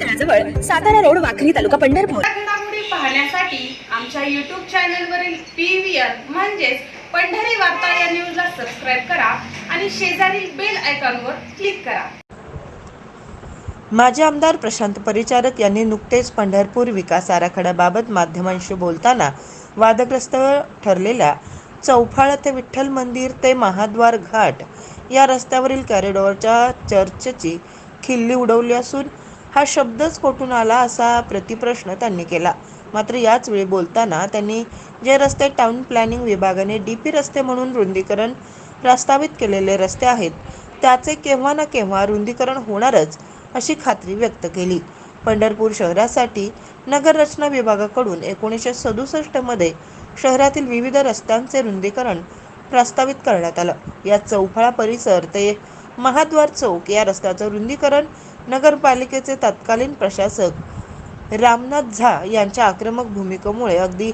तळाजवळ Satara road Wakhari तालुका पंढरपूर. पाहण्यासाठी आमच्या YouTube चॅनलवरील पी व्ही आर म्हणजेच पंढरी वार्ता या न्यूजला सबस्क्राईब करा आणि शेजारील बेल आयकॉनवर क्लिक करा. माजी आमदार प्रशांत परिचारक यांनी नुकतेच पंढरपूर विकास आराखड्याबाबत माध्यमांशी बोलताना वादग्रस्त ठरलेल्या चौफाळ ते विठ्ठल मंदिर ते महाद्वार घाट या रस्त्यावरील कॉरिडॉरच्या चर्चची खिल्ली उडवली असून हा शब्दच कोठून आला असा प्रतिप्रश्न त्यांनी केला. मात्र याच वेळी बोलताना त्यांनी जे रस्ते टाउन प्लॅनिंग विभागाने डी पी रस्ते म्हणून रुंदीकरण प्रस्तावित केलेले रस्ते आहेत त्याचे केव्हा ना केव्हा रुंदीकरण होणारच अशी खात्री व्यक्त केली. पंढरपूर शहरासाठी नगररचना विभागाकडून एकोणीसशे सदुसष्टमध्ये शहरातील विविध रस्त्यांचे रुंदीकरण प्रस्तावित करण्यात आलं. या चौफळा परिसर ते महाद्वार चौक या रस्त्याचं रुंदीकरण नगरपालिकेचे तत्कालीन प्रशासक रामनाथ झा यांच्या आक्रमक भूमिकेमुळे अगदी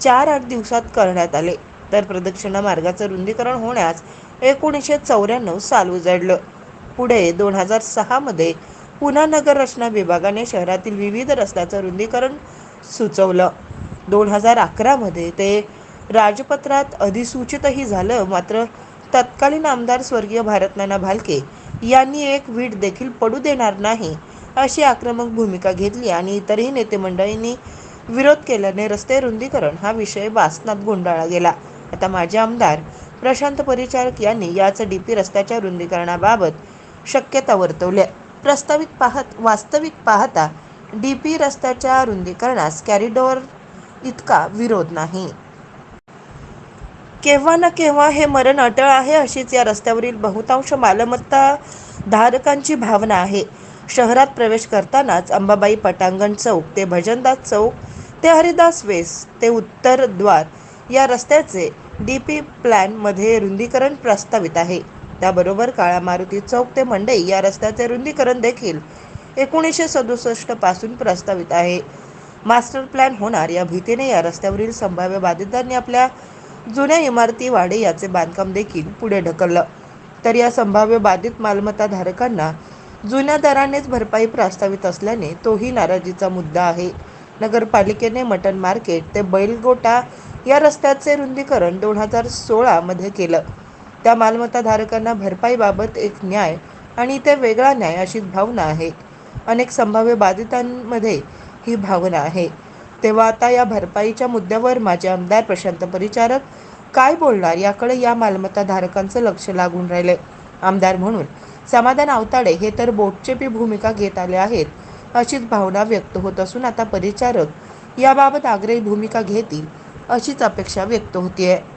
चार आठ दिवसात करण्यात आले. तर प्रदक्षिणा मार्गाचं रुंदीकरण होण्यास एकोणीसशे चौऱ्याण्णव साल उजडलं. पुढे दोन हजार सहामध्ये पुन्हा नगर रचना विभागाने शहरातील विविध रस्त्याचं रुंदीकरण सुचवलं. दोन हजार अकरामध्ये ते राजपत्रात अधिसूचितही झालं. मात्र तत्कालीन आमदार स्वर्गीय भारतनाना भालके यांनी एक वीट देखील पडू देणार नाही अशी आक्रमक भूमिका घेतली आणि इतरही नेते मंडळींनी विरोध केल्याने रस्ते रुंदीकरण हा विषय वासनात गुंडाळला गेला. आता माजी आमदार प्रशांत परिचारक यांनी याच डीपी रस्त्याच्या रुंदीकरणाबाबत शक्यता वर्तवल्या. प्रस्तावित पाहत वास्तविक पाहता डी पी रस्त्याच्या रुंदीकरणास कॅरिडोअर इतका विरोध नाही. केव्हा ना केव्हा हे मरण अटळ आहे अशीच या रस्त्यावरील बहुतांश मालमत्ता धारकांची भावना आहे. शहरात प्रवेश करतानाच अंबाबाई पटांगण चौक ते भजनदास चौक ते हरिदास वेस ते उत्तर द्वार या रस्त्याचे डी पी प्लॅनमध्ये रुंदीकरण प्रस्तावित आहे. त्याबरोबर काळा मारुती चौक ते मंडई या रस्त्याचे रुंदीकरण देखील एकोणीसशे सदुसष्टपासून प्रस्तावित आहे. मास्टर प्लॅन होणार या भीतीने या रस्त्यावरील संभाव्य बाधितांनी आपल्या जुन्या इमारती वाडे याचे बांधकाम देखील पुढे ढकललं. तर या संभाव्य बाधित मालमत्ता धारकांना जुन्या दरानेच भरपाई प्रस्तावित असल्याने तोही नाराजीचा मुद्दा आहे. नगरपालिकेने मटन मार्केट ते बैलगोटा या रस्त्याचे रुंदीकरण दोन हजार सोळामध्ये केलं. त्या मालमत्ता धारकांना भरपाईबाबत एक न्याय आणि इथे वेगळा न्याय अशीच भावना आहे. अनेक संभाव्य बाधितांमध्ये ही भावना आहे. तेव्हा आता या भरपाईच्या मुद्द्यावर माझे आमदार प्रशांत परिचारक काय बोलणार याकडे या मालमत्ता धारकांचं लक्ष लागून राहिले. आमदार म्हणून समाधान आवताडे हे तर बोटचेपी भूमिका घेत आले आहेत अशीच भावना व्यक्त होत असून आता परिचारक याबाबत आग्रही भूमिका घेतील अशीच अपेक्षा व्यक्त होतीये.